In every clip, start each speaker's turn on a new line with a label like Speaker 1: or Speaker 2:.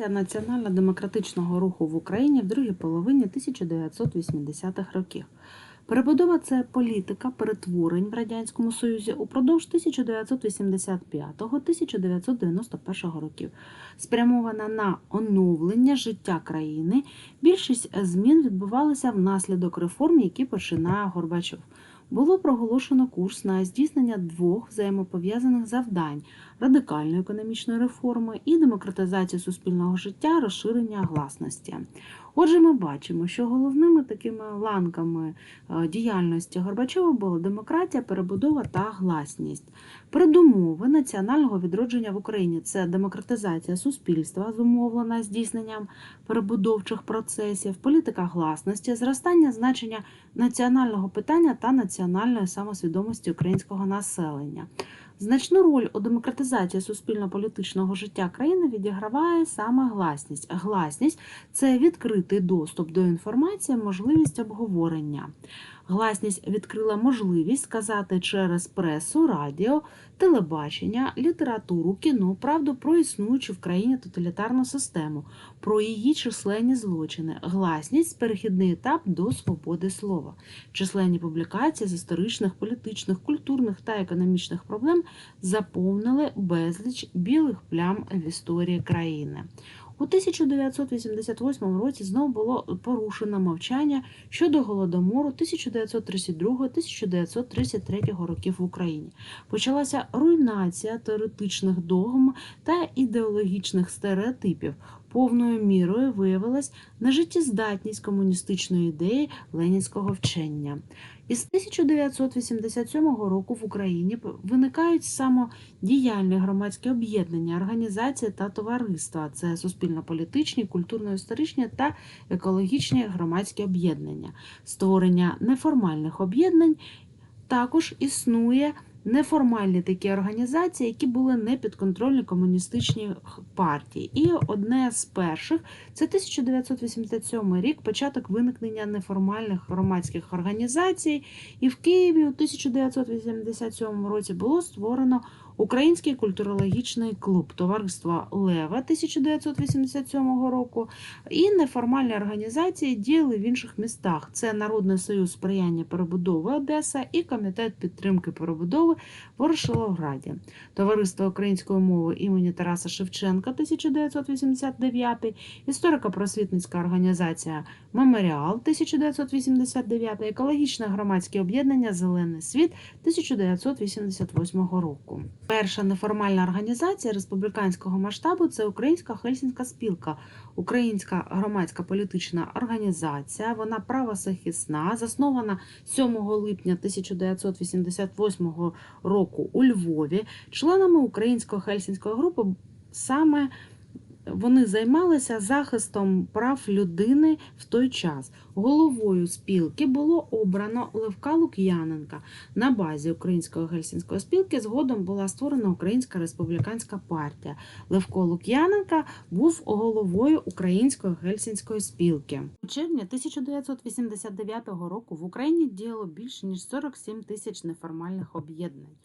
Speaker 1: Організація національно-демократичного руху в Україні в другій половині 1980-х років. Перебудова це політика перетворень в Радянському Союзі упродовж 1985-1991 років, спрямована на оновлення життя країни. Більшість змін відбувалися внаслідок реформ, які починає Горбачов. Було проголошено курс на здійснення двох взаємопов'язаних завдань радикальної економічної реформи і демократизації суспільного життя, розширення гласності. Отже, ми бачимо, що головними такими ланками е, діяльності Горбачова була демократія, перебудова та гласність. Передумови національного відродження в Україні це демократизація суспільства, зумовлена здійсненням перебудовчих процесів, політика гласності, зростання значення національного питання та національної самосвідомості українського населення. Значну роль у демократизації суспільно-політичного життя країни відіграває саме гласність. Гласність це відкритий доступ до інформації, можливість обговорення. Гласність відкрила можливість сказати через пресу, радіо, телебачення, літературу, кіно, правду про існуючу в країні тоталітарну систему, про її численні злочини. Гласність перехідний етап до свободи слова. Численні публікації з історичних, політичних, культурних та економічних проблем заповнили безліч білих плям в історії країни. У 1988 році знову було порушено мовчання щодо голодомору 1932-1933 років в Україні. Почалася руйнація теоретичних догм та ідеологічних стереотипів. Повною мірою виявилась нежиттєздатність комуністичної ідеї ленінського вчення. Із 1987 року в Україні виникають самодіяльні громадські об'єднання, організації та товариства. Це суспільно-політичні, культурно-історичні та екологічні громадські об'єднання. Створення неформальних об'єднань також існує. Неформальні такі організації, які були не підконтрольні комуністичній партії. І одне з перших це 1987 рік, початок виникнення неформальних громадських організацій. І в Києві у 1987 році було створено Український культурологічний клуб Товариство Лева 1987 року. І неформальні організації діяли в інших містах. Це Народний союз сприяння перебудови Одеса і Комітет підтримки перебудови в Ворошиловграді. Товариство української мови імені Тараса Шевченка 1989, історико-просвітницька організація Меморіал 1989, екологічне громадське об'єднання Зелений світ 1988 року. Перша неформальна організація республіканського масштабу це Українська Хельсінська спілка, українська громадська політична організація. Вона правозахисна, заснована 7 липня 1988 року у Львові. Членами української хельсінської групи саме вони займалися захистом прав людини в той час. Головою спілки було обрано Левка Лук'яненка. На базі Української гельсінської спілки згодом була створена Українська республіканська партія. Левко Лук'яненка був головою Української гельсінської спілки. У червні 1989 року в Україні діяло більше ніж 47 тисяч неформальних об'єднань.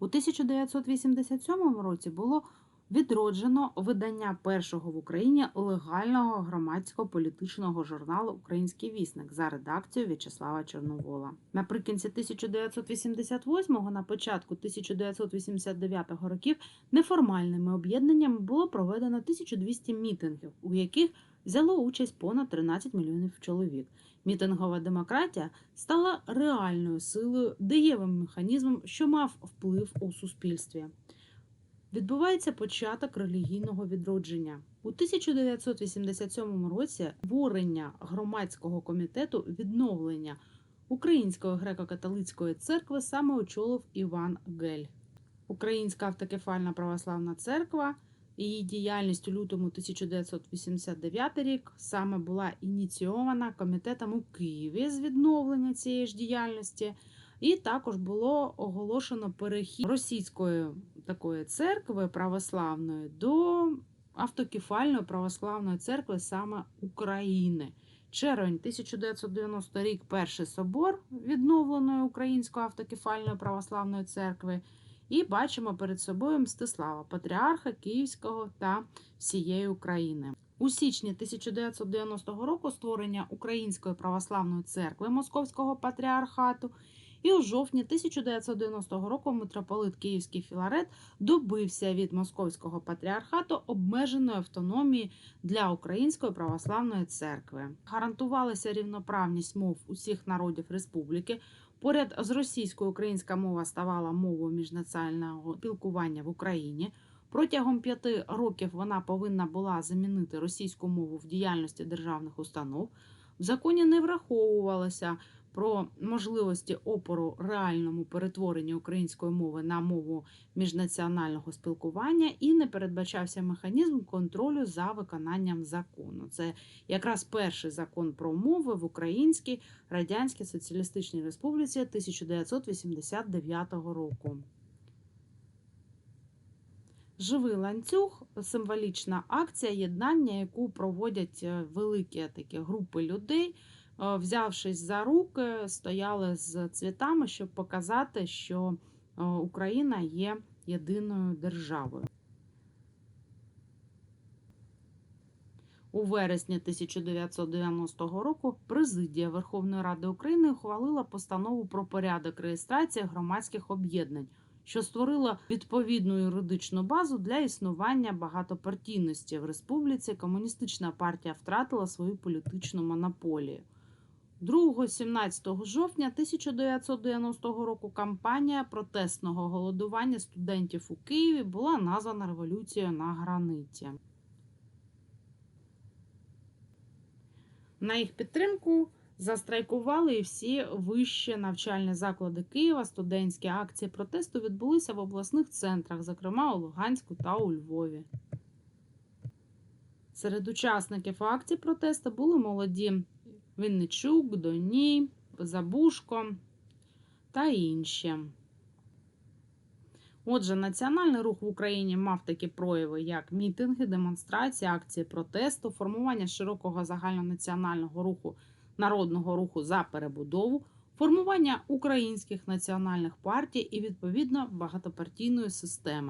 Speaker 1: У 1987 році було відроджено видання першого в Україні легального громадського політичного журналу Український вісник за редакцією В'ячеслава Чорновола. Наприкінці 1988-го, на початку 1989 років неформальними об'єднаннями було проведено 1200 мітингів, у яких взяло участь понад 13 мільйонів чоловік. Мітингова демократія стала реальною силою, дієвим механізмом, що мав вплив у суспільстві. Відбувається початок релігійного відродження у 1987 році. Творення громадського комітету відновлення Української греко-католицької церкви саме очолив Іван Гель. Українська автокефальна православна церква. Її діяльність у лютому 1989 рік саме була ініційована комітетом у Києві з відновлення цієї ж діяльності. І також було оголошено перехід російської такої церкви православної до автокефальної православної церкви саме України. Червень 1990 рік перший собор відновленої Української автокефальної православної церкви. І бачимо перед собою Мстислава, патріарха Київського та всієї України. У січні 1990 року створення Української православної церкви Московського патріархату. І у жовтні 1990 року митрополит Київський Філарет добився від Московського патріархату обмеженої автономії для Української православної церкви. Гарантувалася рівноправність мов усіх народів республіки. Поряд з російською українська мова ставала мовою міжнаціонального спілкування в Україні. Протягом п'яти років вона повинна була замінити російську мову в діяльності державних установ. В законі не враховувалося про можливості опору реальному перетворенню української мови на мову міжнаціонального спілкування і не передбачався механізм контролю за виконанням закону. Це якраз перший закон про мови в Українській Радянській Соціалістичній Республіці 1989 року. Живий ланцюг символічна акція єднання, яку проводять е, великі такі групи людей, взявшись за руки, стояли з цвітами, щоб показати, що е, Україна є єдиною державою. У вересні 1990 року президія Верховної Ради України ухвалила постанову про порядок реєстрації громадських об'єднань, що створила відповідну юридичну базу для існування багатопартійності в республіці. Комуністична партія втратила свою політичну монополію. 2-17 жовтня 1990 року кампанія протестного голодування студентів у Києві була названа революцією на граниті. На їх підтримку застрайкували і всі вищі навчальні заклади Києва. Студентські акції протесту відбулися в обласних центрах, зокрема у Луганську та у Львові. Серед учасників акцій протесту були молоді Вінничук, Доній, Забушко та інші. Отже, національний рух в Україні мав такі прояви, як мітинги, демонстрації, акції протесту, формування широкого загальнонаціонального руху, народного руху за перебудову, формування українських національних партій і відповідно багатопартійної системи.